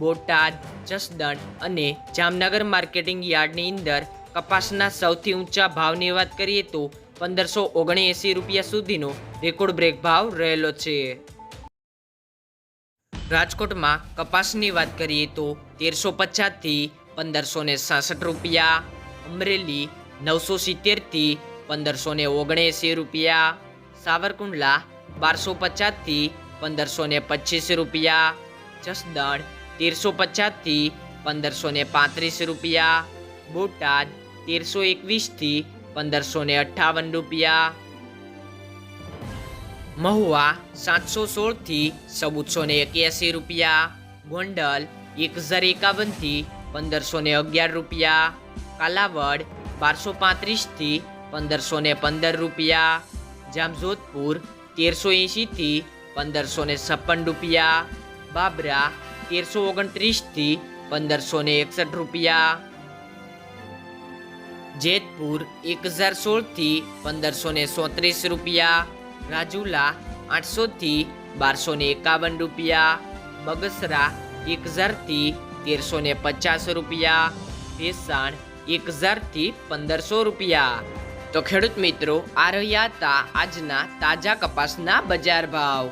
બોટાદ, જસદણ અને જામનગર માર્કેટિંગ યાર્ડની અંદર કપાસના સૌથી ઊંચા ભાવની વાત કરીએ તો પંદરસો ઓગણએંસી રૂપિયા સુધીનો રેકોર્ડ બ્રેક ભાવ રહેલો છે. રાજકોટમાં કપાસની વાત કરીએ તો તેરસો પચાસથી પંદરસો ને સાસઠ રૂપિયા, અમરેલી નવસો સિત્તેરથી પંદરસો ને ઓગણએંસી રૂપિયા, સાવરકુંડલા બારસો પચાસથી પંદરસો ને પચીસ રૂપિયા, જસદણ તેરસો પચાસથી પંદરસો ને પાંત્રીસ રૂપિયા. બોટાદ તેરસો એકવીસથી પંદરસો ને અઠ્ઠાવન રૂપિયા. મહુવા સાતસો સોળથી ચૌદસો ને એક્યાસી રૂપિયા. ગોંડલ એક હજાર એકાવનથી પંદરસો ને અગિયાર રૂપિયા. કાલાવડ બારસો પાંત્રીસથી પંદરસો ને પંદર રૂપિયા. જામજોધપુર તેરસો એંશીથી પંદરસો ને છપ્પન રૂપિયા. બાબરા તેરસો ઓગણત્રીસથી પંદરસો ને એકસઠ રૂપિયા. જેતપુર એક હજાર સોળથી પંદરસો ને સોત્રીસ રૂપિયા. રાજુલા આઠસોથી બારસો ને એકાવન રૂપિયા. બગસરા એક હજારથી તેરસો ને પચાસ રૂપિયા. ભેસાણ એક હજારથી પંદરસો રૂપિયા. તો ખેડૂત મિત્રો, આ રહ્યા હતા આજના તાજા કપાસના બજાર ભાવ.